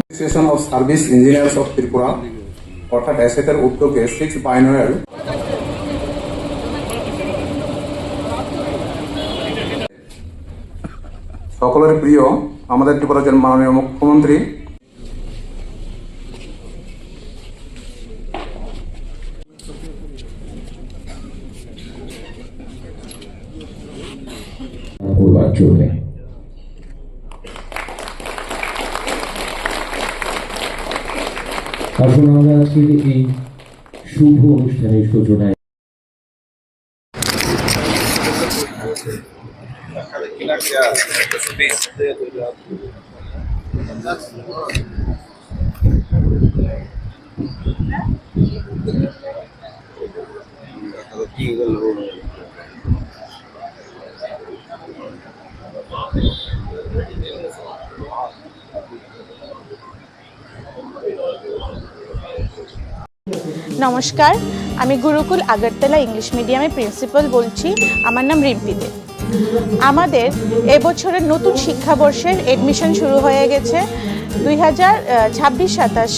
Association of service engineers of Tripura অর্থাৎ অ্যাসেটের উদ্যোগে সিক্স বাইনোয়াল সকলের প্রিয়, আমাদের ত্রিপুরা মাননীয় মুখ্যমন্ত্রী করবার আসুন আমরা এই শুভ অনুষ্ঠানের সূচনায়? নমস্কার, আমি গুরুকুল আগরতলা ইংলিশ মিডিয়ামের প্রিন্সিপাল বলছি, আমার নাম রিম্পি দে। আমাদের এবছরের নতুন শিক্ষাবর্ষের এডমিশন শুরু হয়ে গেছে। দুই হাজার ছাব্বিশ সাতাশ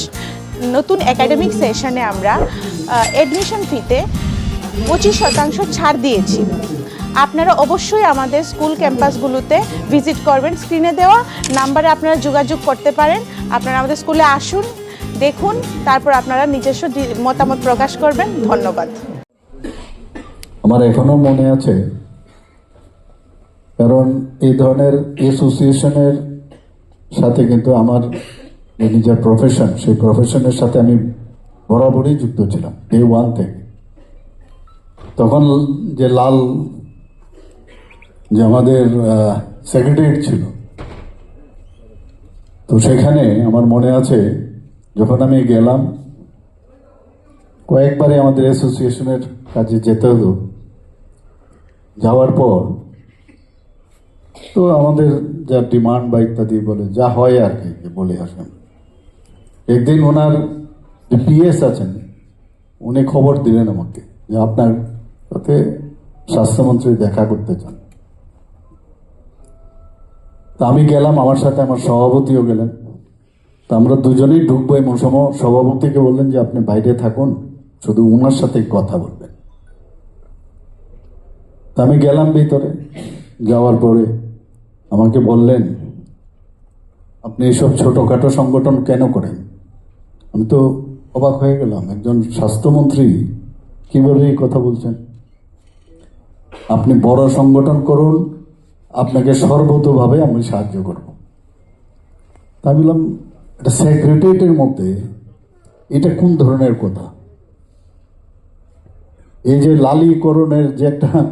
নতুন একাডেমিক সেশনে আমরা এডমিশন ফিতে পঁচিশ শতাংশ ছাড় দিয়েছি। আপনারা অবশ্যই আমাদের স্কুল ক্যাম্পাসগুলোতে ভিজিট করবেন। স্ক্রিনে দেওয়া নাম্বারে আপনারা যোগাযোগ করতে পারেন। আপনারা আমাদের স্কুলে আসুন দেখুন, তারপর আপনারা নিজস্ব মতামত প্রকাশ করবেন। ধন্যবাদ। আমার এখনও মনে আছে, কারণ এই ধরনের অ্যাসোসিয়েশনের সাথে কিন্তু আমার নিজের প্রফেশন সেই প্রফেশনের সাথে আমি বরাবরই যুক্ত ছিলাম ডে ওয়ান থেকে। তখন যে লাল যে আমাদের সেক্রেটারিয়েট ছিল, তো সেখানে আমার মনে আছে যখন আমি গেলাম কয়েকবারে আমাদের অ্যাসোসিয়েশনের কাজে যেতে হতো যাওয়ার পর তো আমাদের যা ডিমান্ড বা ইত্যাদি বলে, যা হয় আর কি বলে আসেন। একদিন ওনার পিএস আছেন, উনি খবর দিলেন আমাকে, যে আপনার সাথে স্বাস্থ্যমন্ত্রী দেখা করতে চান। তা আমি গেলাম, আমার সাথে আমার সভাপতিও গেলেন। তা আমরা দুজনেই ঢুকবো এমন সময় সভাপতিকে বললেন যে আপনি বাইরে থাকুন, শুধু ওনার সাথে কথা বলবেন। তা আমি গেলাম ভিতরে। যাওয়ার পরে আমাকে বললেন, আপনি এসব ছোটখাটো সংগঠন কেন করেন? আমি তো অবাক হয়ে গেলাম, একজন স্বাস্থ্যমন্ত্রী কীভাবে এই কথা বলছেন? আপনি বড় সংগঠন করুন, আপনাকে সর্বতভাবে আমি সাহায্য করব। তা বললাম এটা সেক্রেটারিয়েটের মধ্যে এটা কোন ধরনের কথা? এই যে লালীকরণের যে একটা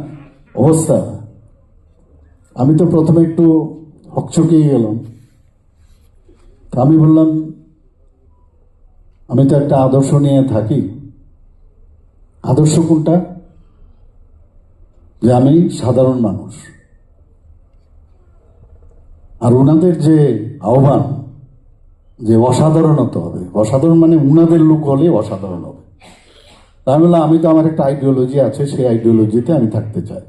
অবস্থা, আমি তো প্রথমে একটু হকচকিয়ে গেলাম। তা আমি বললাম, আমি তো একটা আদর্শ নিয়ে থাকি। আদর্শ কোনটা? যে আমি সাধারণ মানুষ। আর ওনাদের যে আহ্বান যে অসাধারণ হতে হবে। অসাধারণ মানে উনাদের লোক হলে অসাধারণ হবে। তা আমি বললাম, আমি তো আমার একটা আইডিওলজি আছে, সেই আইডিওলজিতে আমি থাকতে চাই।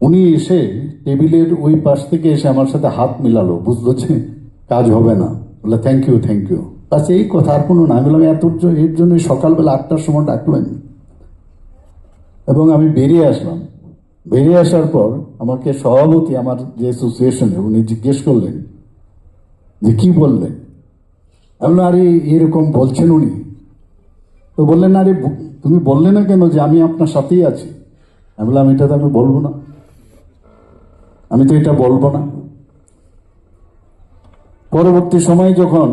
উনি এসে টেবিলের ওই পাশ থেকে এসে আমার সাথে হাত মিলালো। বুঝলো যে কাজ হবে না। বলে থ্যাংক ইউ থ্যাংক ইউ বাস এই কথা আর কোনো না। আমি বললাম, এত এর জন্য সকালবেলা আটটার সময় ডাকলেন। এবং আমি বেরিয়ে আসলাম। বেরিয়ে আসার পর আমাকে সভাপতি, আমার যে অ্যাসোসিয়েশনে উনি জিজ্ঞেস করলেন যে কি বললেন আমি আরে, এরকম বলছেন উনি। তো বললেন, আরে, তুমি বললে না কেন যে আমি আপনার সাথেই আছি? আমি বললাম, এটা তো আমি বলব না। আমি তো এটা বলব না। পরবর্তী সময়ে যখন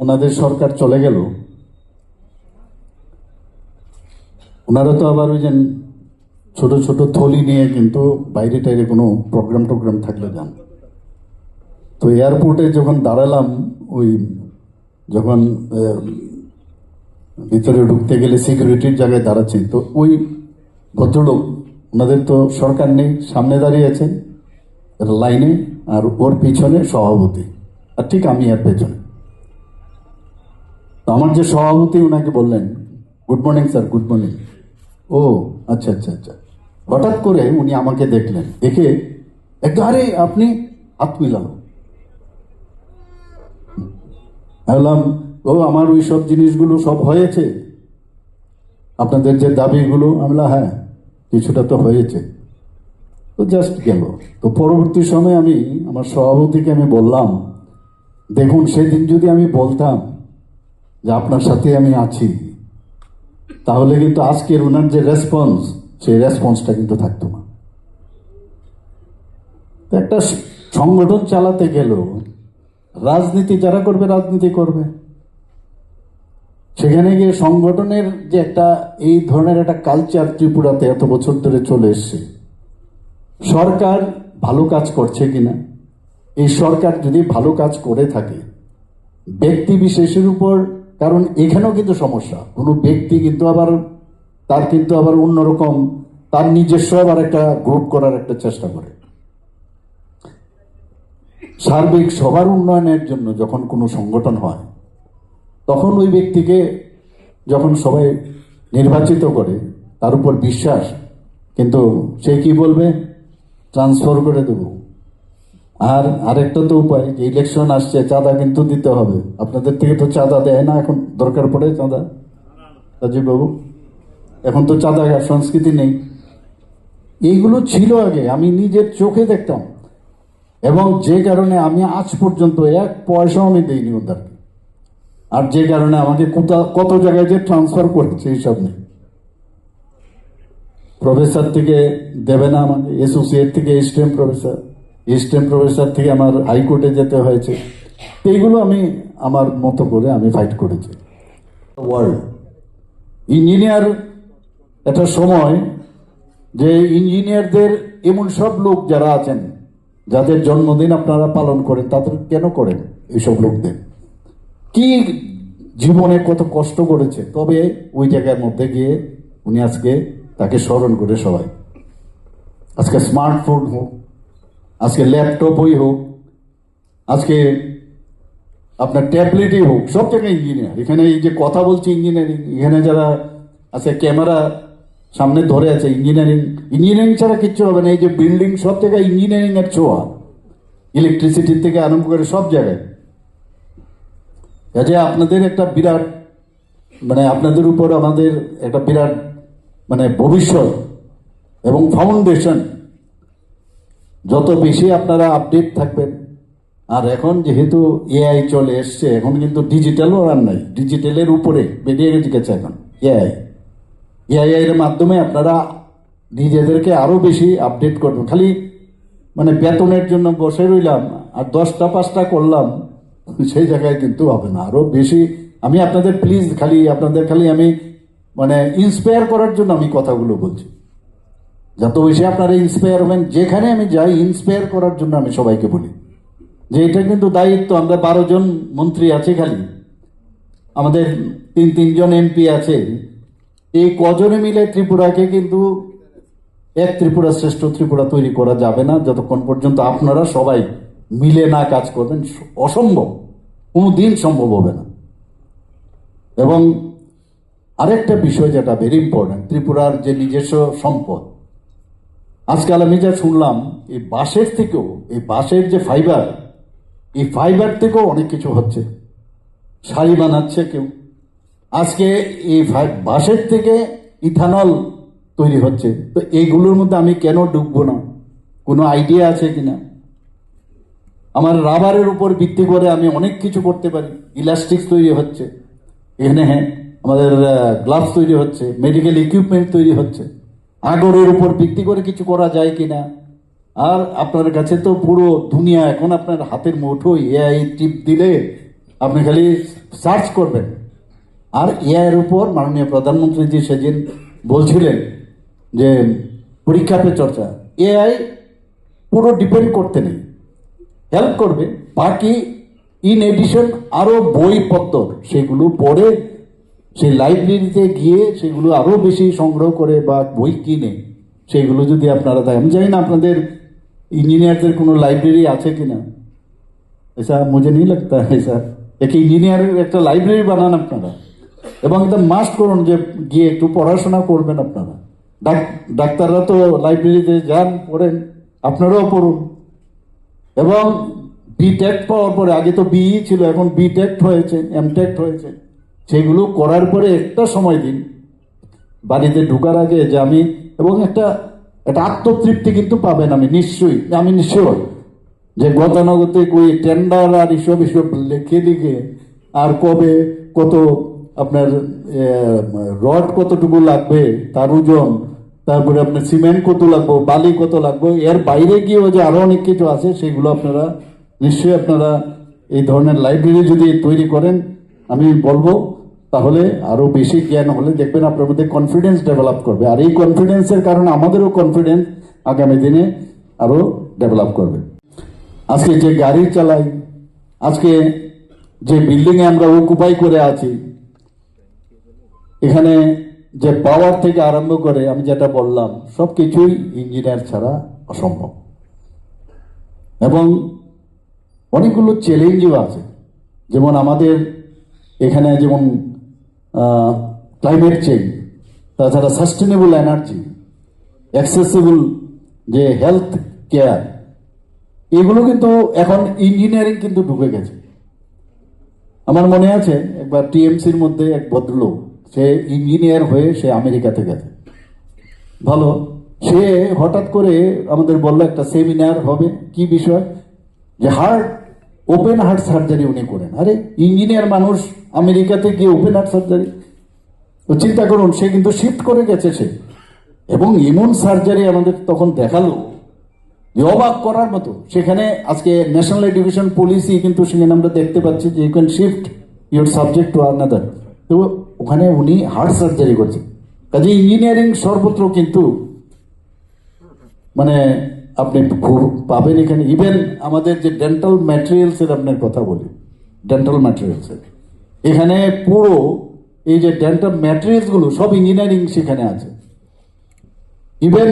ওনাদের সরকার চলে গেল, ওনারা তো আবার ওই যে ছোট ছোট থলি নিয়ে কিন্তু বাইরে টাইরে কোনো প্রোগ্রাম টোগ্রাম থাকলে যান তো এয়ারপোর্টে যখন দাঁড়ালাম, ওই যখন ভিতরে ঢুকতে গেলে সিকিউরিটির জায়গায় দাঁড়াচ্ছি, তো ওই ভদ্রলোক, ওনাদের তো সরকার নেই, সামনে দাঁড়িয়ে আছেন লাইনে, আর ওর পিছনে সভাপতি, আর ঠিক আমি এর পেছনে। তো আমার যে সভাপতি ওনাকে বললেন, good morning sir, good morning. ও আচ্ছা আচ্ছা আচ্ছা। হঠাৎ করে উনি আমাকে দেখলেন, দেখে একটু আরে, আপনি হাত মিলালো বললাম ও, আমার ওই সব জিনিসগুলো সব হয়েছে। আপনাদের যে দাবিগুলো আমি হ্যাঁ কিছুটা তো হয়েছে। তো জাস্ট গেল। তো পরবর্তী সময় আমি, আমার সভাপতিকে আমি বললাম, দেখুন, সেদিন যদি আমি বলতাম যে আপনার সাথে আমি আছি, তাহলে কিন্তু আজকের ওনার যে রেসপন্স সেই রেসপন্সটা কিন্তু থাকতো না। একটা সংগঠন চালাতে গেল। রাজনীতি যারা করবে, রাজনীতি করবে। সেখানে গিয়ে সংগঠনের যে একটা, এই ধরনের একটা কালচার ত্রিপুরাতে এত বছর ধরে চলে এসছে। সরকার ভালো কাজ করছে কিনা? এই সরকার যদি ভালো কাজ করে থাকে, ব্যক্তি বিশেষের উপর, কারণ এখানেও কিন্তু সমস্যা। কোনো ব্যক্তি কিন্তু আবার, তার কিন্তু আবার অন্যরকম, তার নিজস্ব আবার একটা গ্রুপ করার একটা চেষ্টা করে। সার্বিক সবার উন্নয়নের জন্য যখন কোনো সংগঠন হয়, তখন ওই ব্যক্তিকে যখন সবাই নির্বাচিত করে, তার উপর বিশ্বাস, কিন্তু সে কি বলবে? ট্রান্সফার করে দেব। আর আরেকটা তো উপায়, যে ইলেকশন আসছে, চাঁদা কিন্তু দিতে হবে। আপনাদের থেকে তো চাঁদা দেয় না, এখন দরকার পড়ে চাঁদা। রাজীব বাবু, এখন তো চাঁদা, সংস্কৃতি নেই। এইগুলো ছিল আগে, আমি নিজের চোখে দেখতাম। এবং যে কারণে আমি আজ পর্যন্ত এক পয়সাও আমি দিইনি ওদেরকে আর যে কারণে আমাকে কত জায়গায় যে ট্রান্সফার করেছে এইসব নেই। প্রফেসর থেকে দেবে না আমাকে অ্যাসোসিয়েট থেকে স্টেম প্রফেসর স্টেম প্রফেসর থেকে আমার হাইকোর্টে যেতে হয়েছে। এইগুলো আমি, আমার মতো করে আমি ফাইট করেছি। ওয়ার্ল্ড ইঞ্জিনিয়ার একটা সময় যে ইঞ্জিনিয়ারদের এমন সব লোক যারা আছেন যাদের জন্মদিন আপনারা পালন করেন, তাদের কেন করেন এইসব লোকদের? কি জীবনে কত কষ্ট করেছে? তবে ওই জায়গার মধ্যে গিয়ে উনি আজকে তাকে স্মরণ করে সবাই। আজকে স্মার্টফোন হোক, আজকে ল্যাপটপই হোক, আজকে আপনার ট্যাবলেটই হোক, সব জায়গায় ইঞ্জিনিয়ার। এখানে এই যে কথা বলছি ইঞ্জিনিয়ারিং, এখানে যারা আছে, ক্যামেরা সামনে ধরে আছে ইঞ্জিনিয়ারিং। ইঞ্জিনিয়ারিং ছাড়া কিচ্ছু হবে না, এই যে বিল্ডিং সব জায়গায় ইঞ্জিনিয়ারিং এর ছোঁয়া। ইলেকট্রিসিটি থেকে আরম্ভ করে সব জায়গায়। কাজে আপনাদের একটা বিরাট মানে আপনাদের উপর আমাদের একটা বিরাট মানে ভবিষ্যৎ এবং ফাউন্ডেশন যত বেশি আপনারা আপডেট থাকবেন, আর এখন যেহেতু এআই চলে এসছে, এখন কিন্তু ডিজিটালও আর নাই। ডিজিটালের উপরে বেরিয়ে গেছে এখন এআই এআই এর মাধ্যমে আপনারা নিজেদেরকে আরও বেশি আপডেট করবেন। খালি মানে বেতনের জন্য বসে রইলাম আর দশটা পাঁচটা করলাম, সেই জায়গায় কিন্তু হবে না। আরও বেশি আমি আপনাদের প্লিজ খালি আপনাদের খালি আমি মানে ইন্সপায়ার করার জন্য আমি কথাগুলো বলছি। যত বেশি আপনারা ইন্সপায়ার হবেন, যেখানে আমি যাই ইন্সপায়ার করার জন্য আমি সবাইকে বলি যে এটা কিন্তু দায়িত্ব। আমরা বারো জন মন্ত্রী আছে খালি। আমাদের তিন তিনজন এমপি আছে। এই কজনে মিলে ত্রিপুরাকে কিন্তু এক ত্রিপুরা শ্রেষ্ঠ ত্রিপুরা তৈরি করা যাবে না। যতক্ষণ পর্যন্ত আপনারা সবাই মিলে না কাজ করবেন, অসম্ভব। কোনো দিন সম্ভব হবে না। এবং আরেকটা বিষয় যেটা ভেরি ইম্পর্টেন্ট ত্রিপুরার যে নিজস্ব সম্পদ। আজকাল আমি যা শুনলাম, এই বাঁশের থেকেও, এই বাঁশের যে ফাইবার এই ফাইবার থেকেও অনেক কিছু হচ্ছে। শাড়ি বানাচ্ছে কেউ। আজকে এই বাঁশের থেকে ইথানল তৈরি হচ্ছে। তো এইগুলোর মধ্যে আমি কেন ডুববো না? কোনো আইডিয়া আছে কিনা? আমার রাবারের উপর ভিত্তি করে আমি অনেক কিছু করতে পারি। ইলাস্টিক্স তৈরি হচ্ছে। এখানে হ্যাঁ আমাদের গ্লাভস তৈরি হচ্ছে। মেডিকেল ইকুইপমেন্ট তৈরি হচ্ছে। আগরের উপর ভিত্তি করে কিছু করা যায় কিনা? আর আপনার কাছে তো পুরো দুনিয়া, এখন আপনার হাতের মুঠোয় এআই টিপ দিলে আপনি খালি সার্চ করবেন। আর এআইয়ের উপর মাননীয় প্রধানমন্ত্রী জি সেদিন বলছিলেন যে পরীক্ষা পে চর্চা এআই পুরো ডিপেন্ড করতে নেই হেল্প করবে বাকি ইন এডিশন আরো বইপত্র সেগুলো পড়ে সেই লাইব্রেরিতে গিয়ে সেগুলো আরো বেশি সংগ্রহ করে বা বই কিনে সেগুলো যদি আপনারা দেয় আমি জানি না আপনাদের इंजीनियर কোনো লাইব্রেরি আছে কিনা ऐसा मुझे नहीं लगता है ऐसा एक ইঞ্জিনিয়ারের একটা লাইব্রেরি বানান আপনারা এবং এটা মাস্ট করুন যে গিয়ে একটু পড়াশোনা করবেন আপনারা। ডাক- ডাক্তাররা তো লাইব্রেরিতে যান, পড়েন, আপনারাও পড়ুন। এবং বিটেক পাওয়ার পরে, আগে তো বিই ছিল, এখন বিটেক হয়েছে এমটেক হয়েছে। সেগুলো করার পরে একটা সময় দিন। বাড়িতে ঢোকার আগে যে আমি, এবং একটা একটা আত্মতৃপ্তি কিন্তু পাবেন আমি, নিশ্চয়ই, আমি নিশ্চয় যে গতানুগতিক ওই টেন্ডার আর এসব এসব লিখে লিখে, আর কবে কত আপনার রড কতটুকু লাগবে, তার ওজন, তারপরে আপনার সিমেন্ট কত লাগবে, বালি কত লাগবে, এর বাইরে গিয়েও যে আরও অনেক কিছু আছে, সেগুলো আপনারা নিশ্চয়ই আপনারা এই ধরনের লাইব্রেরি যদি তৈরি করেন, আমি বলব, তাহলে আরও বেশি জ্ঞান হলে দেখবেন আপনার মধ্যে কনফিডেন্স ডেভেলপ করবে। আর এই কনফিডেন্সের কারণে আমাদেরও কনফিডেন্স আগামী দিনে আরও ডেভেলপ করবে। আজকে যে গাড়ি চালাই, আজকে যে বিল্ডিং এ আমরা অকুপাই করে আছি এখানে যে পাওয়ার থেকে আরম্ভ করে আমি যেটা বললাম সব কিছুই ইঞ্জিনিয়ার ছাড়া অসম্ভব। এবং অনেকগুলো চ্যালেঞ্জও আছে। যেমন আমাদের এখানে যেমন ক্লাইমেট চেঞ্জ তাছাড়া সাস্টেনেবল এনার্জি অ্যাক্সেসিবল যে হেলথ কেয়ার এগুলো কিন্তু এখন ইঞ্জিনিয়ারিং কিন্তু ঢুকে গেছে। আমার মনে আছে, একবার টিএমসির মধ্যে এক ভদ্রলোক সে ইঞ্জিনিয়ার হয়ে সে আমেরিকাতে গেছে। ভালো। সে হঠাৎ করে আমাদের বলল, একটা সেমিনার হবে। কি বিষয়? যে হার্ট, ওপেন হার্ট সার্জারি উনি করেন। আরে, ইঞ্জিনিয়ার মানুষ আমেরিকাতে গিয়ে ওপেন হার্ট সার্জারি? তো চিন্তা করুন, সে কিন্তু শিফট করে গেছে সে। এবং ইমন সার্জারি আমাদের তখন দেখাল। যে অবাক করার মতো। সেখানে আজকে ন্যাশনাল এডুকেশন পলিসি কিন্তু সেখানে আমরা দেখতে পাচ্ছি যে you can shift your subject to another তো ওখানে উনি হার্ট সার্জারি করছেন। কাজে ইঞ্জিনিয়ারিং সর্বত্র কিন্তু মানে আপনি পাবেন এখানে। ইভেন আমাদের যে ডেন্টাল ম্যাটেরিয়ালসের আপনার কথা বলি ডেন্টাল ম্যাটেরিয়ালসের এখানে পুরো এই যে ডেন্টাল ম্যাটেরিয়ালসগুলো সব ইঞ্জিনিয়ারিং সেখানে আছে। ইভেন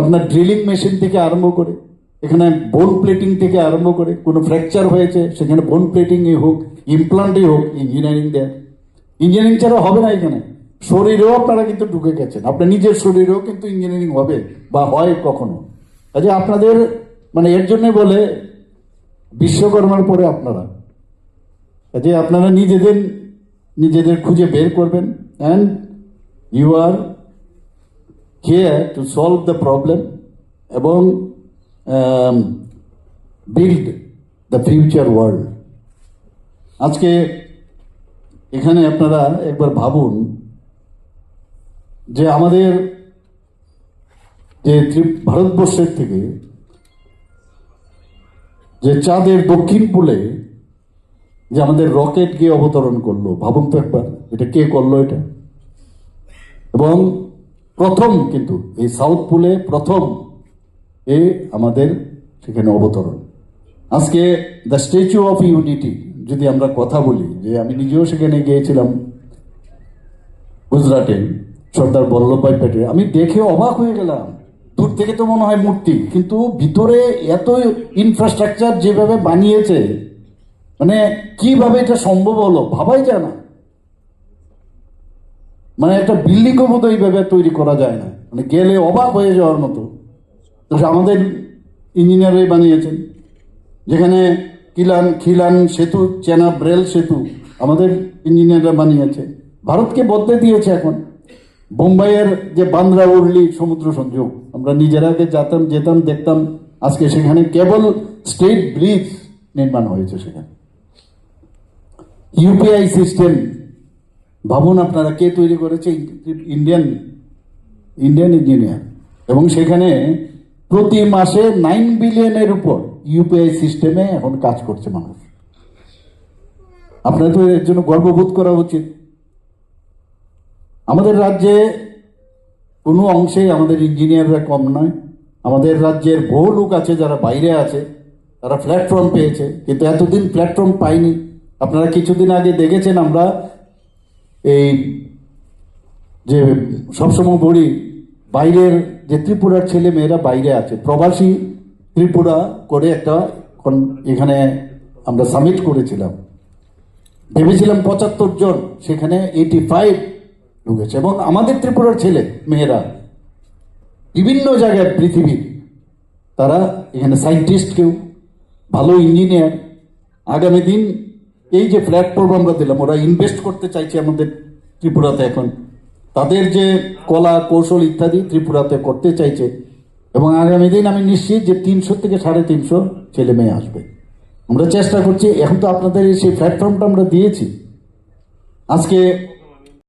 আপনার ড্রিলিং মেশিন থেকে আরম্ভ করে, এখানে বোন প্লেটিং থেকে আরম্ভ করে, কোনো ফ্র্যাকচার হয়েছে, সেখানে বোন প্লেটিংই হোক ইমপ্লান্টই হোক, ইঞ্জিনিয়ারিং দেয়। ইঞ্জিনিয়ারিং ছাড়া হবে না এখানে। শরীরেও আপনারা কিন্তু ঢুকে গেছেন। আপনার নিজের শরীরেও কিন্তু ইঞ্জিনিয়ারিং হবে বা হয় কখনো। কাজে আপনাদের মানে এর জন্য বলে বিশ্বকর্মার পরে আপনারা। কাজে আপনারা নিজেদের নিজেদের খুঁজে বের করবেন। And you are here to solve the problem এবং বিল্ড দ্য ফিউচার ওয়ার্ল্ড আজকে এখানে আপনারা একবার ভাবুন যে আমাদের যে ভারতবর্ষের থেকে যে চাঁদের দক্ষিণ পুলে যে আমাদের রকেট গিয়ে অবতরণ করল, ভাবুন তো একবার, এটা কে করল এটা? এবং প্রথম কিন্তু এই সাউথ পুলে প্রথম এ আমাদের সেখানে অবতরণ। আজকে দ্য স্ট্যাচু অফ ইউনিটি যদি আমরা কথা বলি, যে আমি নিজেও সেখানে গিয়েছিলাম গুজরাটে, সর্দার বল্লভভাই প্যাটেল আমি দেখে অবাক হয়ে গেলাম। দূর থেকে তো মনে হয় মূর্তি, কিন্তু ভিতরে এত ইনফ্রাস্ট্রাকচার যেভাবে বানিয়েছে মানে কীভাবে এটা সম্ভব হলো, ভাবাই যায় না। মানে একটা বিল্ডিংও মতো এইভাবে তৈরি করা যায় না। মানে গেলে অবাক হয়ে যাওয়ার মতো। আমাদের ইঞ্জিনিয়ারই বানিয়েছেন, যেখানে কিলান, খিলান সেতু, চেনা ব্রেল সেতু আমাদের ইঞ্জিনিয়াররা বানিয়েছে। ভারতকে বদলে দিয়েছে এখন। বোম্বাইয়ের যে বান্দ্রা, উরলি সমুদ্র সংযোগ, আমরা নিজেরা আগে যেতাম যেতাম, দেখতাম, আজকে সেখানে কেবল স্টেট ব্রিজ নির্মাণ হয়েছে সেখানে। ইউপিআই সিস্টেম, ভাবুন আপনারা কে তৈরি করেছে? Indian Indian engineer. এবং সেখানে প্রতি মাসে নাইন বিলিয়নের উপর ইউপিআই সিস্টেমে এখন কাজ করছে মানুষ। আপনার তো এর জন্য গর্ববোধ করা উচিত। আমাদের রাজ্যে কোনো অংশে আমাদের ইঞ্জিনিয়াররা কম নয়। আমাদের রাজ্যের বহু লোক আছে যারা বাইরে আছে, তারা প্ল্যাটফর্ম পেয়েছে, কিন্তু এতদিন প্ল্যাটফর্ম পায়নি। আপনারা কিছুদিন আগে দেখেছেন আমরা এই যে সবসময় বলি, বাইরের যে ত্রিপুরার ছেলে মেয়েরা বাইরে আছে, প্রবাসী ত্রিপুরা করে একটা এখানে আমরা সামিট করেছিলাম। ভেবেছিলাম পঁচাত্তর জন সেখানে এইটি ফাইভ ঢুকেছে এবং আমাদের ত্রিপুরার ছেলে, মেয়েরা, বিভিন্ন জায়গায় পৃথিবীর তারা এখানে সায়েন্টিস্ট কেউ, ভালো ইঞ্জিনিয়ার আগামী দিন এই যে প্ল্যাটফর্ম আমরা দিলাম, ওরা ইনভেস্ট করতে চাইছে আমাদের ত্রিপুরাতে এখন। তাদের যে কলা, কৌশল ইত্যাদি ত্রিপুরাতে করতে চাইছে এবং আগামী দিন আমি নিশ্চিত যে তিনশো থেকে সাড়ে তিনশো ছেলে মেয়ে আসবে। আমরা চেষ্টা করছি, এখন তো আপনাদের সেই প্ল্যাটফর্মটা আমরা দিয়েছি। আজকে